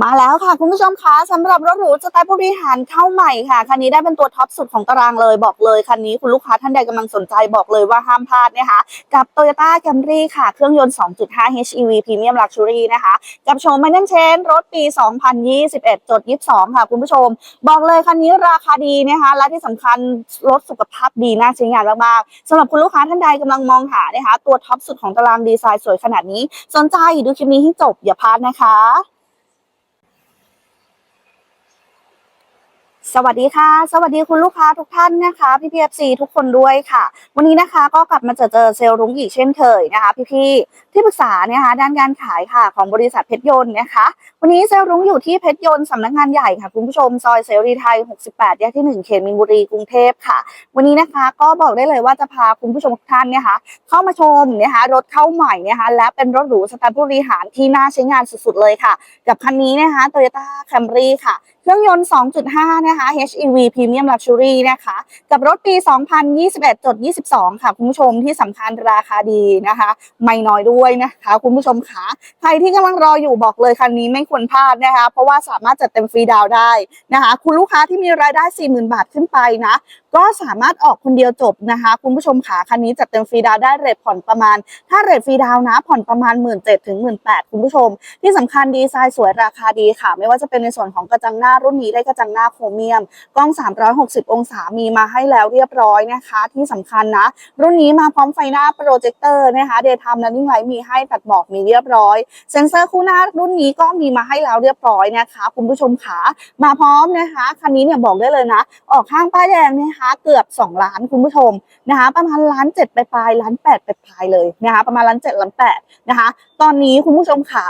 มาแล้วค่ะ คุณผู้ชมคะสำหรับรถหรูสไตล์ผู้บริหารเข้าใหม่ค่ะ คันนี้ได้เป็นตัวท็อปสุดของตารางเลยบอกเลย คันนี้คุณลูกค้าท่านใดกำลังสนใจบอกเลยว่าห้ามพลาดนะคะ กับ Toyota Camry ค่ะ เครื่องยนต์ 2.5 HEV Premium Luxury นะคะ กับโชว์ m a n n เชนรถปี 2021จด22 ค่ะ คุณผู้ชม บอกเลยคันนี้ราคาดีนะคะ และที่สำคัญรถสุขภาพดีน่าใช้งานมากๆสำหรับคุณลูกค้าท่านใดกำลังมองหานะคะตัวท็อปสุดของตารางดีไซน์สวยขนาดนี้ สนใจดูคลิปนี้ให้จบอย่าพลาดนะคะ สวัสดีค่ะ สวัสดีคุณลูกค้าทุกท่านนะคะพี่พีเอฟซีทุกคนด้วยค่ะ วันนี้นะคะก็กลับมาเจอเจอเซลล์รุ้งอีกเช่นเคยนะคะ พี่ๆที่ปรึกษาเนะคะด้านการขายค่ะของบริษัทเพชรยนต์นะคะ วันนี้เซลล์รุ้งอยู่ที่เพชรยนต์สำนักงานใหญ่ค่ะ คุณผู้ชมซอยเสรีไทย 68 แยกที่ 1 เขตมีนบุรีกรุงเทพค่ะ วันนี้นะคะก็บอกได้เลยว่าจะพาคุณผู้ชมทุกท่านเนี่ยค่ะเข้ามาชมนะคะรถเข้าใหม่นะคะและเป็นรถหรูสไตล์ผู้บริหารที่น่าใช้งานสุดๆเลยค่ะ กับคันนี้นะคะ Toyota Camry ค่ะ เครื่องยนต์ 2.5 นะคะ HEV Premium Luxury นะคะ กับรถปี 2021.22 ค่ะ คุณผู้ชมที่สำคัญราคาดีนะคะ ไม่น้อยด้วยนะคะ คุณผู้ชมคะใครที่กำลังรออยู่บอกเลยคันนี้ไม่ควรพลาดนะคะ เพราะว่าสามารถจัดเต็มฟรีดาวได้นะคะ คุณลูกค้าที่มีรายได้ 40,000 บาทขึ้นไปนะ ก็สามารถออกคนเดียวจบนะคะ คุณผู้ชมขาคันนี้จัดเต็มฟรีดาวได้เรทผ่อนประมาณ ถ้าเรทฟรีดาวนะ ผ่อนประมาณ 1 7ื่นถึงหมื่นแคุณผู้ชม ที่สำคัญดีไซน์สวยราคาดีค่ะ ไม่ว่าจะเป็นในส่วนของกระจังหน้ารุ่นนี้ได้กระจังหน้าโครเมียม กล้อง 360 องศามีมาให้แล้วเรียบร้อยนะคะ ที่สำคัญนะ รุ่นนี้มาพร้อมไฟหน้าโปรเจคเตอร์นะคะ Daytime Running Light มีให้ตัดหมอกมีเรียบร้อย เซ็นเซอร์คู่หน้ารุ่นนี้ก็มีมาให้แล้วเรียบร้อยนะคะ คุณผู้ชมขามาพร้อมนะคะคันนี้เนี่ยบอกได้เลยนะ ออกข้างป้ายแดงนะคะเกือบ 2 ล้านคุณผู้ชมนะคะประมาณล้านเจ็ดไปปลายล้านแปดไปปลายเลยนะคะประมาณล้านเจ็ดล้านแปดนะคะตอนนี้คุณผู้ชมขา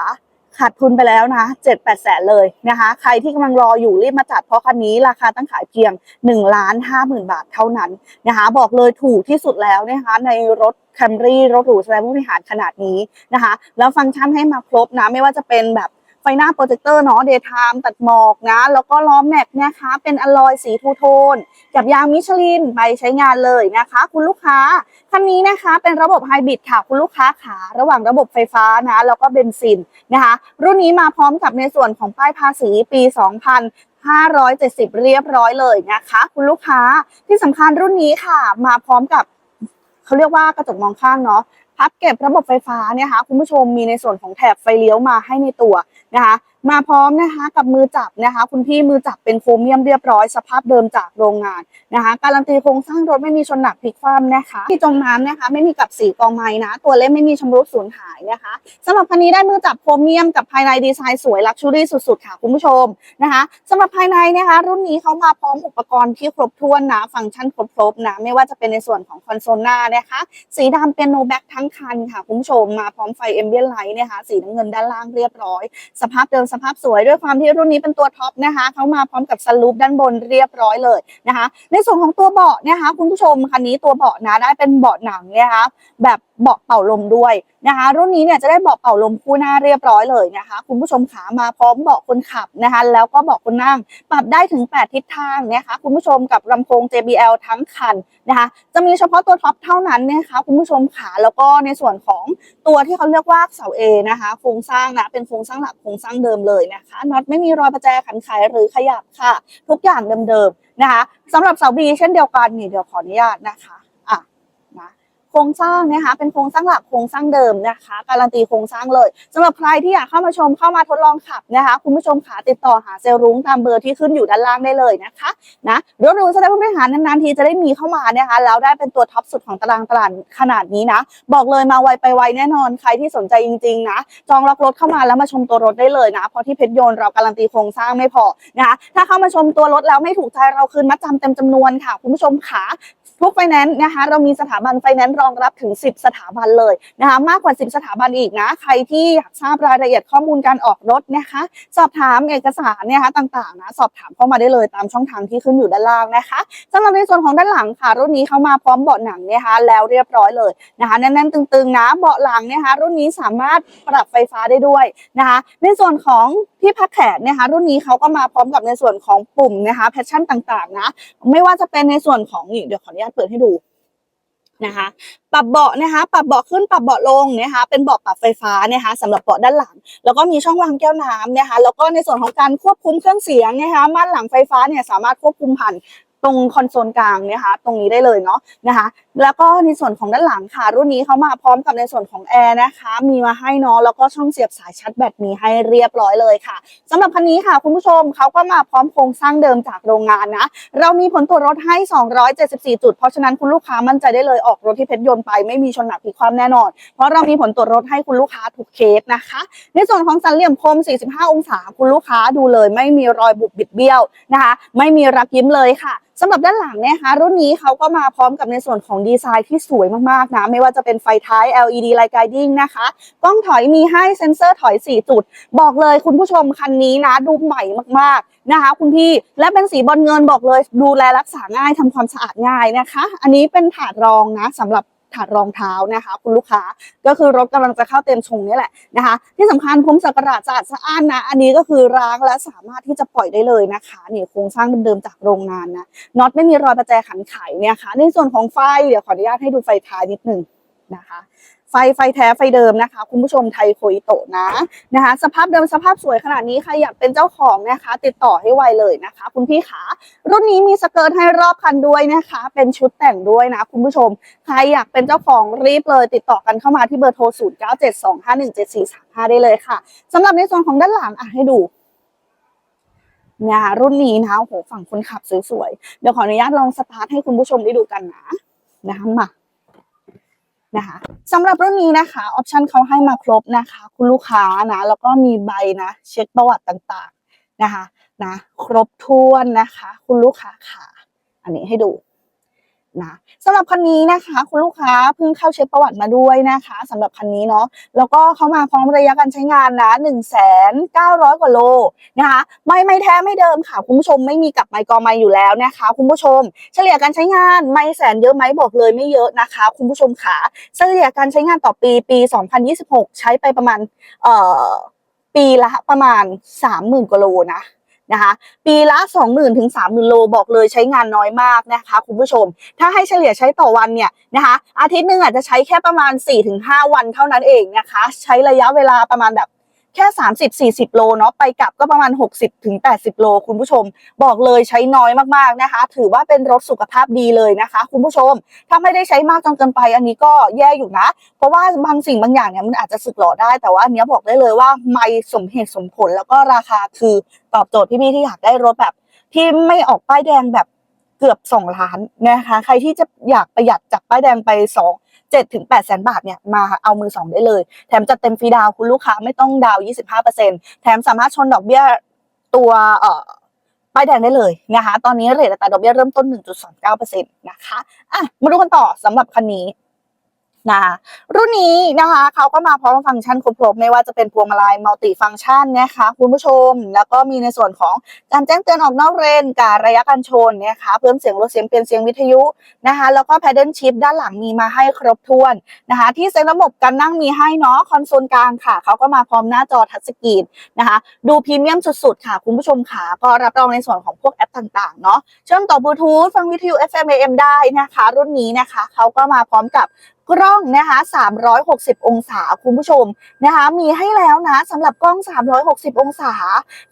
ขาดทุนไปแล้วนะเจ็ดแปดแสนเลยนะคะ ใครที่กำลังรออยู่รีบมาจัดเพราะคันนี้ราคาตั้งขายเพียง1ล้านห้าหมื่นบาทเท่านั้นนะคะ บอกเลยถูกที่สุดแล้วนะคะในรถ Camry รถหรูแสดงผู้บริหารขนาดนี้นะคะ แล้วฟังก์ชันให้มาครบนะไม่ว่าจะเป็นแบบ ไฟหน้าโปรเจคเตอร์เนาะ Daytime ตัดหมอกนะ แล้วก็ล้อแม็กนะคะ เป็นอลลอยสีทูโทน กับยางมิชลินไปใช้งานเลยนะคะ คุณลูกค้า คันนี้นะคะเป็นระบบไฮบริดค่ะ คุณลูกค้าขาระหว่างระบบไฟฟ้านะแล้วก็เบนซินนะคะ รุ่นนี้มาพร้อมกับในส่วนของป้ายภาษีปี2,570 เรียบร้อยเลยนะคะ คุณลูกค้าที่สำคัญรุ่นนี้ค่ะ มาพร้อมกับเขาเรียกว่ากระจกมองข้างเนาะ พับเก็บระบบไฟฟ้าเนี่ยค่ะคุณผู้ชมมีในส่วนของแถบไฟเลี้ยวมาให้ในตัวนะคะ มาพร้อมนะคะกับมือจับนะคะ คุณพี่มือจับเป็นโครเมียมเรียบร้อยสภาพเดิมจากโรงงานนะคะการันตีโครงสร้างรถไม่มีชนหนักพลิกคว่ำนะคะที่จมน้ำนะคะ ไม่มีกับสีกองไม้นะ ตัวเล่มไม่มีชำรุดสูญหายนะคะสำหรับคันนี้ได้มือจับโครเมียมกับภายในดีไซน์สวยลักชูรี่สุดๆ ค่ะคุณผู้ชมนะคะสำหรับภายในนะคะ รุ่นนี้เขามาพร้อมอุปกรณ์ที่ครบถ้วนนะฟังก์ชันครบๆนะไม่ว่าจะเป็นในส่วนของคอนโซลหน้านะคะสีดำเป็นโนแบ็กทั้งคันค่ะคุณผู้ชมมาพร้อมไฟเอมเบียนไลท์นะคะสีน้ำเงินด้านล่างเรียบร้อย สภาพเดิมสภาพสวยด้วยความที่รุ่นนี้เป็นตัวท็อปนะคะเขามาพร้อมกับสลูปด้านบนเรียบร้อยเลยนะคะ ในส่วนของตัวเบาะนะคะ คุณผู้ชมคันนี้ตัวเบาะนะได้เป็นเบาะหนังนะคะแบบ เบาะเป่าลมด้วยนะคะ รุ่นนี้เนี่ยจะได้เบาะเป่าลมคู่หน้าเรียบร้อยเลยนะคะ คุณผู้ชมขามาพร้อมเบาะคนขับนะคะ แล้วก็เบาะคนนั่ง ปรับได้ถึง 8 ทิศทางนะคะ คุณผู้ชมกับลำโพง JBL ทั้งคันนะคะ จะมีเฉพาะตัวท็อปเท่านั้นนะคะคุณผู้ชมขาแล้วก็ในส่วนของตัวที่เขาเรียกว่าเสาเอนะคะโครงสร้างนะเป็นโครงสร้างหลักโครงสร้างเดิมเลยนะคะน็อตไม่มีรอยประแจขันไขหรือขยับค่ะ ทุกอย่างเดิมๆนะคะสำหรับเสาบีเช่นเดียวกันนี่เดี๋ยวขออนุญาตนะคะอะนะ โครงสร้างนะคะ เป็นโครงสร้างหลักโครงสร้างเดิมนะคะ การันตีโครงสร้างเลยสำหรับใครที่อยากเข้ามาชมเข้ามาทดลองขับนะคะ คุณผู้ชมขาติดต่อหาเซลล์รุ้งตามเบอร์ที่ขึ้นอยู่ด้านล่างได้เลยนะคะนะรถหรูแสดงผู้บริหารนานๆทีจะได้มีเข้ามานะคะแล้วได้เป็นตัวท็อปสุดของตารางตลาดขนาดนี้นะ บอกเลยมาไวไปไวแน่นอนใครที่สนใจจริงๆนะจองล็อกรถเข้ามาแล้วมาชมตัวรถได้เลยนะเพราะที่เพชรยนต์เราการันตีโครงสร้างไม่พอนะคะถ้าเข้ามาชมตัวรถแล้วไม่ถูกใจเราคืนมัดจำเต็มจำนวนค่ะ คุณผู้ชมขาทุกไฟแนนซ์นะคะ เรามีสถาบันไฟแนนซ์รองรับถึง 10 สถาบันเลยนะคะมากกว่า 10 สถาบันอีกนะ ใครที่อยากทราบรายละเอียดข้อมูลการออกรถนะคะ สอบถามเอกสารเนี่ยนะคะต่างๆนะสอบถามเข้ามาได้เลยตามช่องทางที่ขึ้นอยู่ด้านล่างนะคะสำหรับในส่วนของด้านหลังค่ะ รุ่นนี้เขามาพร้อมเบาะหนังนะคะแล้วเรียบร้อยเลยนะคะแน่นๆตึงๆนะเบาะหลังเนะคะรุ่นนี้สามารถปรับไฟฟ้าได้ด้วยนะคะในส่วนของที่พักแขนนะคะรุ่นนี้เขาก็มาพร้อมกับในส่วนของปุ่มนะคะแพชชั่นต่างๆนะไม่ว่าจะเป็นในส่วนของนี่เดี๋ยวขออนุญาตเปิดให้ดู นะคะ ปรับเบาะนะคะ ปรับเบาะขึ้นปรับเบาะลงนะคะ เป็นเบาะปรับไฟฟ้านะคะสำหรับเบาะด้านหลัง แล้วก็มีช่องวางแก้วน้ำนะคะ แล้วก็ในส่วนของการควบคุมเครื่องเสียงนะคะม่านหลังไฟฟ้าเนี่ยสามารถควบคุมผ่าน ตรงคอนโซลกลางนะคะตรงนี้ได้เลยเนาะนะคะ แล้วก็ในส่วนของด้านหลังค่ะ รุ่นนี้เขามาพร้อมกับในส่วนของแอร์นะคะ มีมาให้เนาะแล้วก็ช่องเสียบสายชาร์จแบตมีให้เรียบร้อยเลยค่ะสำหรับคันนี้ค่ะคุณผู้ชมเขาก็มาพร้อมโครงสร้างเดิมจากโรงงานนะ เรามีผลตรวจรถให้ 274 จุด เพราะฉะนั้นคุณลูกค้ามั่นใจได้เลยออกรถที่เพชรยนต์ไปไม่มีชนหนักพลิกคว่ำแน่นอน เพราะเรามีผลตรวจรถให้คุณลูกค้าทุกเคสนะคะ ในส่วนของสันเหลี่ยมคม 45 องศา คุณลูกค้าดูเลย ไม่มีรอยบุบบิดเบี้ยวนะคะ ไม่มีรักยิ้มเลยค่ะ สำหรับด้านหลังเนี่ยนะคะรุ่นนี้เขาก็มาพร้อมกับในส่วนของดีไซน์ที่สวยมากๆนะไม่ว่าจะเป็นไฟท้าย LED Light Guiding นะคะกล้องถอยมีให้เซ็นเซอร์ถอย 4 จุด บอกเลยคุณผู้ชมคันนี้นะดูใหม่มากๆนะคะ คุณพี่และเป็นสีบอลเงินบอกเลย ดูแลรักษาง่ายทำความสะอาดง่ายนะคะ อันนี้เป็นถาดรองนะสำหรับ ถาดรองเท้านะคะ คุณลูกค้าก็คือรถกำลังจะเข้าเต็มชงนี่แหละนะคะ ที่สำคัญพรมสักระสะอาดสะอ้านนะ อันนี้ก็คือร้างและสามารถที่จะปล่อยได้เลยนะคะนี่โครงสร้างเดิมๆจากโรงงานนะน็อตไม่มีรอยประแจขันไขเนี่ยค่ะในส่วนของไฟเดี๋ยวขออนุญาตให้ดูไฟท้ายนิดหนึ่งนะคะ ไฟไฟแท้ไฟเดิมนะคะ คุณผู้ชมไทยโคอิโตะนะนะคะ สภาพเดิมสภาพสวยขนาดนี้ใครอยากเป็นเจ้าของนะคะ ติดต่อให้ไวเลยนะคะ คุณพี่ขารุ่นนี้มีสเกิร์ตให้รอบคันด้วยนะคะ เป็นชุดแต่งด้วยนะ คุณผู้ชม ใครอยากเป็นเจ้าของรีบเลย ติดต่อกันเข้ามาที่เบอร์โทร 0 9 7 2 5 1 7 4 3 5 ได้เลยค่ะสำหรับในส่วนของด้านหลังอะให้ดูนะคะรุ่นนี้นะโอ้โหฝั่งคนขับสวยๆเดี๋ยวขออนุญาตลองสตาร์ทให้คุณผู้ชมได้ดูกันนะนะคะมา นะคะสำหรับรุ่นนี้นะคะออปชันเขาให้มาครบนะคะ คุณลูกค้านะแล้วก็มีใบนะ เช็คประวัติต่างๆนะคะนะครบถ้วนนะคะ คุณลูกค้าค่ะ อันนี้ให้ดู นะสำหรับคันนี้นะคะ คุณลูกค้าเพิ่งเข้าเช็คประวัติมาด้วยนะคะสำหรับคันนี้เนาะแล้วก็เขามาพร้อมระยะการใช้งานนะ1นึ่งแสนเก้าร้อยกว่าโลนะคะไม่ไม่แท้ไม่เดิมค่ะ คุณผู้ชมไม่มีกับไมค์กอไมอยู่แล้วนะคะ คุณผู้ชม เฉลี่ยการใช้งานไม่แสนเยอะไหมบอกเลยไม่เยอะนะคะ คุณผู้ชมขาเฉลี่ยการใช้งานต่อปีปี 2026 ใช้ไปประมาณเอ่อปีละประมาณ 30,000กว่าโลนะ นะคะ ปีละ 20,000ถึง30,000 โลบอกเลยใช้งานน้อยมากนะคะคุณผู้ชม ถ้าให้เฉลี่ยใช้ต่อวันเนี่ยนะคะ อาทิตย์หนึ่งอาจจะใช้แค่ประมาณ 4-5 วันเท่านั้นเองนะคะ ใช้ระยะเวลาประมาณแบบ แค่ 30-40 โลเนาะไปกลับก็ประมาณ 60-80 โล คุณผู้ชม บอกเลยใช้น้อยมากๆนะคะ ถือว่าเป็นรถสุขภาพดีเลยนะคะ คุณผู้ชม ถ้าไม่ได้ใช้มากจนเกินไปอันนี้ก็แย่อยู่นะ เพราะว่าบางสิ่งบางอย่างเนี่ยมันอาจจะสึกหล่อได้แต่ว่าอันเนี้ยบอกได้เลยว่าไม่สมเหตุสมผลแล้วก็ราคาคือตอบโจทย์พี่ๆที่อยากได้รถแบบ ที่ไม่ออกป้ายแดงแบบเกือบสองล้านนะคะ ใครที่จะอยากประหยัดจากป้ายแดงไปส องเจ็ดถึงแปดแสนบาทเนี่ยมาเอามือสองได้เลย แถมจัดเต็มฟรีดาวคุณลูกค้าไม่ต้องดาวยี่สิบห้าเปอร์เซ็นแถมสามารถชนดอกเบี้ยตัวเอ่อป้ายแดงได้เลยนะคะ ตอนนี้เรทอัตราดอกเบี้ยเริ่มต้น 1.29%นะคะ อะ มาดูกันต่อสำหรับคันนี้ นะคะรุ่นนี้นะคะเขาก็มาพร้อมฟังก์ชันครบๆไม่ว่าจะเป็นพวงมาลัยมัลติฟังก์ชันนะคะคุณผู้ชม แล้วก็มีในส่วนของการแจ้งเตือนออกนอกเลนการระยะการชนนะคะเพิ่มเสียงลดเสียงเปลี่ยนเสียงวิทยุนะคะแล้วก็แพดเดิลชิพด้านหลังมีมาให้ครบถ้วนนะคะที่เซ็ตระบบการนั่งมีให้เนาะคอนโซลกลางค่ะเขาก็มาพร้อมหน้าจอทัชสกรีนนะคะดูพรีเมียมสุดๆค่ะคุณผู้ชมค่ะก็รับรองในส่วนของพวกแอปต่างๆเนาะเชื่อมต่อบลูทูธฟังวิทยุ FM AM ได้นะคะ รุ่นนี้นะคะเขาก็มาพร้อมกับ กล้องนะคะ360 องศาคุณผู้ชมนะคะมีให้แล้วนะสำหรับกล้อง 360 องศา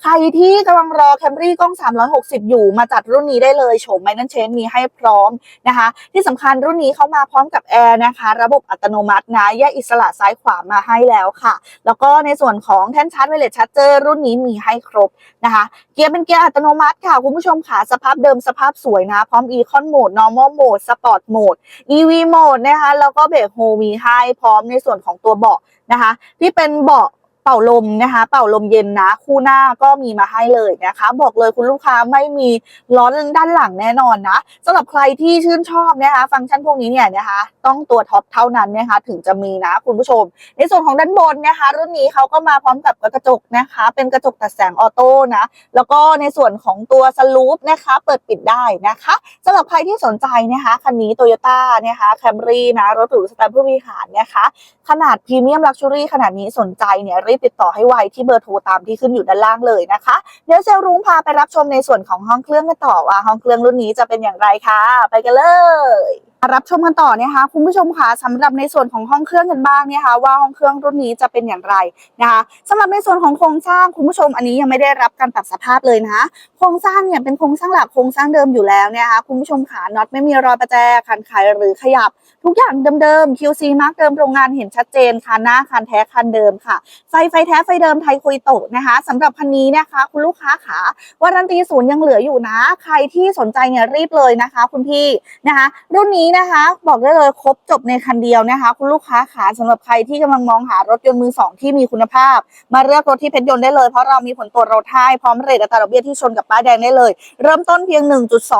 ใครที่กำลังรอแคมรี่กล้อง 360 อยู่มาจัดรุ่นนี้ได้เลยโฉมไมนันเชนมีให้พร้อมนะคะ ที่สำคัญรุ่นนี้เขามาพร้อมกับแอร์นะคะ ระบบอัตโนมัตินะแยกอิสระซ้ายขวามาให้แล้วค่ะ แล้วก็ในส่วนของแท่นชาร์จไวเลสชาร์จเจอร์รุ่นนี้มีให้ครบนะคะ เกียร์เป็นเกียร์อัตโนมัติค่ะ คุณผู้ชมค่ะสภาพเดิมสภาพสวยนะ พร้อม Econ Mode Normal Mode Sport Mode EV Mode นะคะแล้วก็เบรกโฮมีให้พร้อมในส่วนของตัวเบาะนะคะ ที่เป็นเบาะ เป่าลมนะคะ เป่าลมเย็นนะ คู่หน้าก็มีมาให้เลยนะคะ บอกเลยคุณลูกค้าไม่มีล้อนด้านหลังแน่นอนนะสำหรับใครที่ชื่นชอบนะคะ ฟังก์ชันพวกนี้เนี่ยนะคะ ต้องตัวท็อปเท่านั้นนะคะ ถึงจะมีนะคุณผู้ชม ในส่วนของด้านบนนะคะ รุ่นนี้เขาก็มาพร้อมกับกระจกนะคะ เป็นกระจกตัดแสงออโต้นะแล้วก็ในส่วนของตัวสลูปนะคะ เปิดปิดได้นะคะสำหรับใครที่สนใจนะคะคันนี้โตโยต้านะคะแคมรี่นะรถหรูสไตล์ผู้บริหารนะคะ ขนาดพรีเมียมลักชัวรี่ขนาดนี้สนใจเนี่ยรีบติดต่อให้ไวที่เบอร์โทรตามที่ขึ้นอยู่ด้านล่างเลยนะคะ เดี๋ยวเซลรุ้งพาไปรับชมในส่วนของห้องเครื่องกันต่อว่าห้องเครื่องรุ่นนี้จะเป็นอย่างไรคะไปกันเลย รับชมกันต่อนะคะคุณผู้ชมค่ะสำหรับในส่วนของห้องเครื่องกันบ้างเนี่ยค่ะว่าห้องเครื่องรุ่นนี้จะเป็นอย่างไรนะคะสำหรับในส่วนของโครงสร้างคุณผู้ชมอันนี้ยังไม่ได้รับการปรับสภาพเลยนะโครงสร้างเนี่ยเป็นโครงสร้างหลักโครงสร้างเดิมอยู่แล้วเนี่ยค่ะคุณผู้ชมขาน็อตไม่มีรอยประแจคันไขหรือขยับ ทุกอย่างเดิมๆ QC มาร์กเดิมโรงงานเห็นชัดเจนคันหน้าคันแท้คันเดิมค่ะ ไฟไฟแท้ไฟเดิมไทยคุยโตะนะคะสำหรับคันนี้นะคะ คุณลูกค้าขาวารันตีศูนย์ยังเหลืออยู่นะ ใครที่สนใจเนี่ยรีบเลยนะคะ คุณพี่นะคะ รุ่นนี้นะคะ บอกได้เลยครบจบในคันเดียวนะคะ คุณลูกค้าขาสำหรับใครที่กำลังมองหารถยนต์มือสองที่มีคุณภาพ มาเลือกรถที่เพชรยนต์ได้เลยเพราะเรามีผลตรวจรถให้พร้อมเรทอัตราดอกเบี้ยที่ชนกับป้ายแดงได้เลย เริ่มต้นเพียง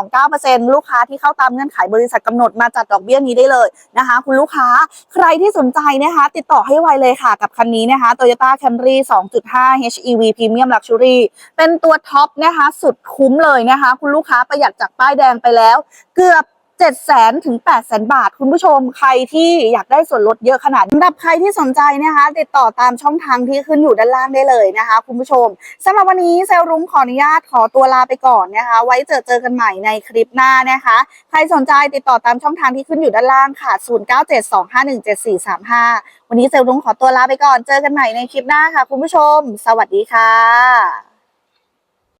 1.29%ลูกค้าที่เข้าตามเงื่อนไขบริษัทกำหนดมาจัดดอกเบี้ยนี้ได้เลยนะคะ คุณลูกค้าใครที่สนใจนะคะ ติดต่อให้ไวเลยค่ะกับคันนี้นะคะ Toyota Camry 2.5 HEV Premium Luxury เป็นตัวท็อปนะคะ สุดคุ้มเลยนะคะ คุณลูกค้าประหยัดจากป้ายแดงไปแล้ว เกือบ 7 0 0 0 0ถึง8 0 0 0 0 บาท คุณผู้ชมใครที่อยากได้ส่วนลดเยอะขนาดนี้สำหรับใครที่สนใจนะคะ ติดต่อตามช่องทางที่ขึ้นอยู่ด้านล่างได้เลยนะคะ คุณผู้ชมสำหรับวันนี้เซลรุ้งขออนุญาตขอตัวลาไปก่อนนะคะ ไว้เจอเจอกันใหม่ในคลิปหน้านะคะ ใครสนใจติดต่อตามช่องทางที่ขึ้นอยู่ด้านล่างค่ะ 0972517435 วันนี้เซลรุ้งขอตัวลาไปก่อนเจอกันใหม่ในคลิปหน้าค่ะ คุณผู้ชม สวัสดีค่ะ